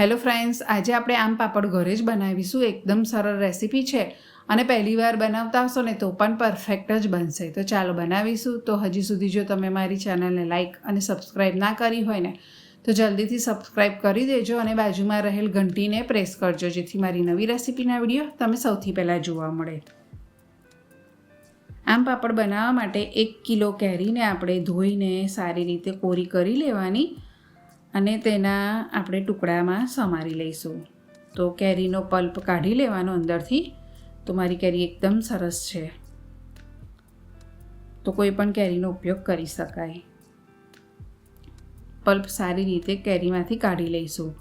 Hello friends, આજે આપણે આમ પાપડ ઘરે જ બનાવીશું. એકદમ સરળ રેસીપી છે. અને પહેલીવાર બનાવતા હશો ને તો પણ પરફેક્ટ જ બનશે. તો ચાલો બનાવીશું. તો હજી સુધી જો તમે મારી ચેનલને લાઇક અને સબસ્ક્રાઈબ ના કરી હોય ને, તો જલ્દીથી સબસ્ક્રાઈબ કરી દેજો અને બાજુમાં રહેલ ઘંટીને પ્રેસ કરજો, જેથી મારી નવી રેસીપીના વીડિયો તમે સૌથી પહેલાં જોવા મળે. આમ પાપડ બનાવવા માટે એક કિલો કેરીને આપણે ધોઈને સારી રીતે કોરી કરી લેવાની. અને તેના આપણે ટુકડામાં સમારી લઈશું. તો કેરીનો પલ્પ કાઢી લેવાનો અંદરથી. તો મારી કેરી એકદમ સરસ છે. તો કોઈ પણ કેરીનો ઉપયોગ કરી શકાય. પલ્પ સારી રીતે કેરીમાંથી કાઢી લઈશું.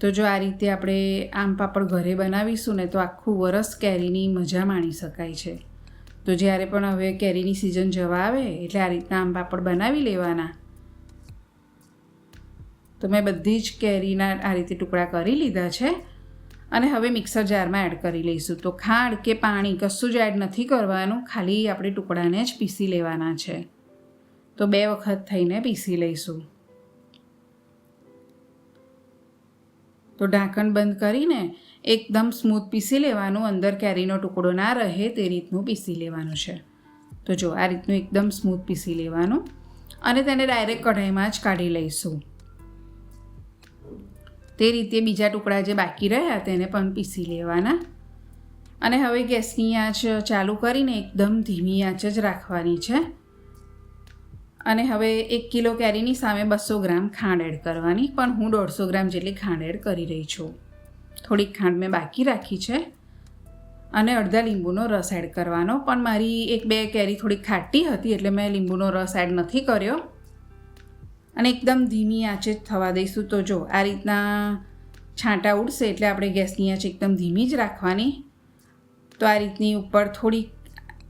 તો જો આ રીતે આપણે આમ પાપડ ઘરે બનાવીશું ને તો આખું વરસ કેરીની મજા માણી શકાય છે. તો જ્યારે પણ હવે કેરીની સિઝન જવા આવે એટલે આ રીતના આમ પાપડ બનાવી લેવાના. તો મેં બધી જ કેરીના આ રીતે ટુકડા કરી લીધા છે. અને હવે મિક્સર જારમાં એડ કરી લઈશું. તો ખાંડ કે પાણી કશું જ એડ નથી કરવાનું, ખાલી આપણે ટુકડાને જ પીસી લેવાના છે. તો બે વખત થઈને પીસી લઈશું. તો ઢાંકણ બંધ કરીને એકદમ સ્મૂથ પીસી લેવાનું, અંદર કેરીનો ટુકડો ના રહે તે રીતનું પીસી લેવાનું છે. તો જો આ રીતનું એકદમ સ્મૂથ પીસી લેવાનું. અને તેને ડાયરેક્ટ કઢાઈમાં જ કાઢી લઈશું. તે રીતે બીજા ટુકડા જે બાકી રહ્યા તેને પણ પીસી લેવાના. અને હવે ગેસની આંચ ચાલુ કરીને એકદમ ધીમી આંચ જ રાખવાની છે. અને હવે એક કિલો કેરીની સામે બસો ગ્રામ ખાંડ એડ કરવાની, પણ હું દોઢસો ગ્રામ જેટલી ખાંડ એડ કરી રહી છું. થોડીક ખાંડ મેં બાકી રાખી છે. અને અડધા લીંબુનો રસ એડ કરવાનો, પણ મારી એક બે કેરી થોડી ખાટી હતી એટલે મેં લીંબુનો રસ એડ નથી કર્યો. અને એકદમ ધીમી આંચે થવા દઈશું. તો જો, આ રીતના છાંટા ઉડશે એટલે આપણે ગેસની આંચ એકદમ ધીમી જ રાખવાની. તો આ રીતની ઉપર થોડી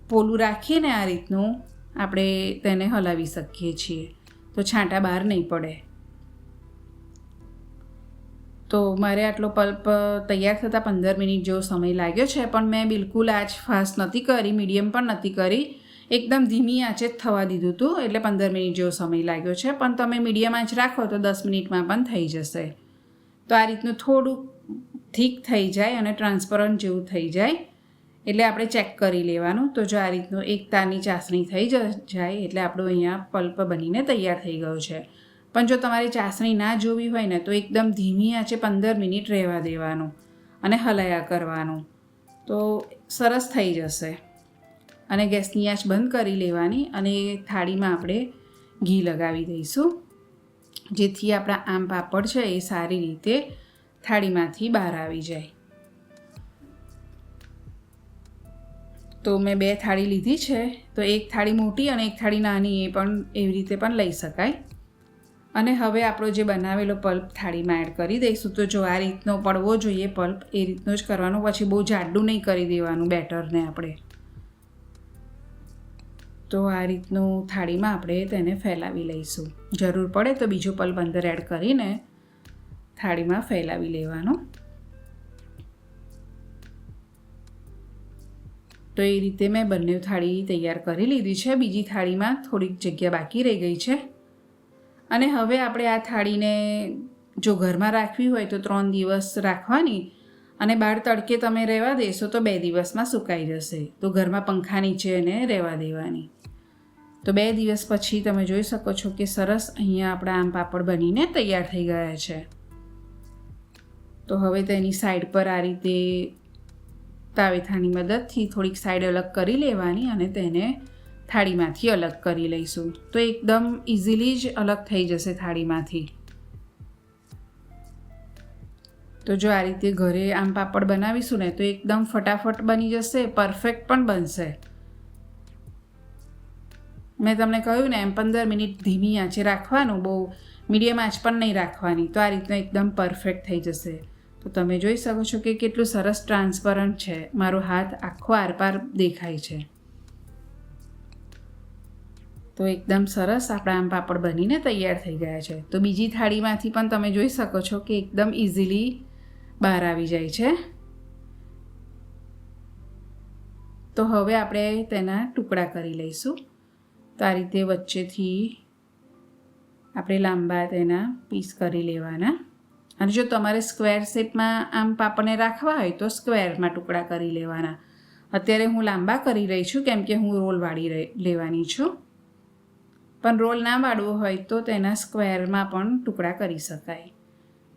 પોલું રાખીને આ રીતનું આપણે તેને હલાવી શકીએ છીએ. તો છાંટા બહાર નહીં પડે. તો મારે આટલો પલ્પ તૈયાર થતાં પંદર મિનિટ જેવો સમય લાગ્યો છે, પણ મેં બિલકુલ આજ ફાસ્ટ નથી કરી, મીડિયમ પણ નથી કરી. એકદમ ધીમી આંચે જ થવા દીધું હતું એટલે પંદર મિનિટ જેવો સમય લાગ્યો છે. પણ તમે મીડિયમ આંચ રાખો તો દસ મિનિટમાં પણ થઈ જશે. તો આ રીતનું થોડું થીક થઈ જાય અને ટ્રાન્સપરન્ટ જેવું થઈ જાય. એટલે આપણે ચેક કરી લેવાનું. તો જો આ રીતનું એક તારની ચાસણી થઈ જાય, એટલે આપણું અહીંયા પલ્પ બનીને તૈયાર થઈ ગયું છે. પણ જો તમારે ચાસણી ના જોવી હોય ને, તો એકદમ ધીમી આંચે પંદર મિનિટ રહેવા દેવાનું અને હલાયા કરવાનું. તો સરસ થઈ જશે. અને ગેસની આંચ બંધ કરી લેવાની અને થાળીમાં આપણે ઘી લગાવી દઈશું. જેથી આપણા આમ પાપડ છે એ સારી રીતે થાળીમાંથી બહાર આવી જાય. તો મેં બે થાળી લીધી છે. તો એક થાળી મોટી અને એક થાળી નાની એ પણ એવી રીતે પણ લઈ શકાય. અને હવે આપણો જે બનાવેલો પલ્પ થાળીમાં એડ કરી દઈશું. તો જો આ રીતનો પડવો જોઈએ, પલ્પ એ રીતનો જ કરવાનો. પછી બહુ જાડું નહીં કરી દેવાનું બેટરને આપણે. તો આ રીતનું થાળીમાં આપણે તેને ફેલાવી લઈશું. જરૂર પડે તો બીજો પલ્પ અંદર એડ કરીને થાળીમાં ફેલાવી લેવાનો. તો એ રીતે મેં બંને થાળી તૈયાર કરી લીધી છે. બીજી થાળીમાં થોડીક જગ્યા બાકી રહી ગઈ છે. અને હવે આપણે આ થાળીને જો ઘરમાં રાખવી હોય તો ત્રણ દિવસ રાખવાની અને બહાર તડકે તમે રહેવા દેશો તો બે દિવસમાં સુકાઈ જશે. તો ઘરમાં પંખા નીચે એને રહેવા દેવાની. તો બે દિવસ પછી તમે જોઈ શકો છો કે સરસ અહીંયા આપણા આમ પાપડ બનીને તૈયાર થઈ ગયા છે. તો હવે તેની સાઈડ પર આ રીતે તાવેથાની મદદથી થોડીક સાઈડ અલગ કરી લેવાની અને તેને થાળીમાંથી અલગ કરી લઈશું. તો એકદમ ઇઝીલી જ અલગ થઈ જશે થાળીમાંથી. તો જો આ રીતે ઘરે આમ પાપડ બનાવીશું ને તો એકદમ ફટાફટ બની જશે પરફેક્ટ પણ બનશે. મેં તમને કહ્યું ને, એમ પંદર મિનિટ ધીમી આંચે રાખવાનું, બહુ મીડિયમ આંચ પણ નહીં રાખવાની. તો આ રીતના એકદમ પરફેક્ટ થઈ જશે. તો તમે જોઈ શકો છો કે કેટલું સરસ ટ્રાન્સપરન્ટ છે. મારો હાથ આખો આરપાર દેખાય છે. તો એકદમ સરસ આપણા આમ પાપડ બનીને તૈયાર થઈ ગયા છે. તો બીજી થાળીમાંથી પણ તમે જોઈ શકો છો કે એકદમ ઇઝીલી બહાર આવી જાય છે. તો હવે આપણે તેના ટુકડા કરી લઈશું. આ રીતે વચ્ચેથી આપણે લાંબા તેના પીસ કરી લેવાના. અને જો તમારે સ્ક્વેર શેપમાં આમ પાપડને રાખવા હોય તો સ્ક્વેરમાં ટુકડા કરી લેવાના. અત્યારે હું લાંબા કરી રહી છું, કેમ કે હું રોલ વાળી લેવાની છું. પણ રોલ ના વાળવો હોય તો તેના સ્ક્વેરમાં પણ ટુકડા કરી શકાય.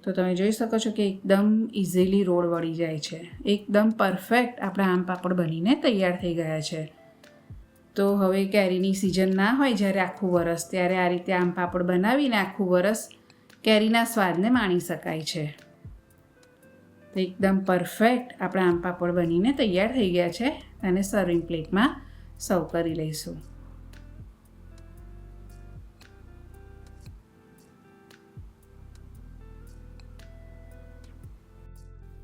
તો તમે જોઈ શકો છો કે એકદમ ઇઝીલી રોલ વળી જાય છે. એકદમ પરફેક્ટ આપણા આમ પાપડ બનીને તૈયાર થઈ ગયા છે. તો હવે કેરીની સિઝન ના હોય જ્યારે આખું વરસ, ત્યારે આ રીતે આમ પાપડ બનાવીને આખું વરસ કેરીના સ્વાદને માણી શકાય છે. તો એકદમ પરફેક્ટ આપણા આમ પાપડ બનીને તૈયાર થઈ ગયા છે. અને સર્વિંગ પ્લેટમાં સર્વ કરી લઈશું.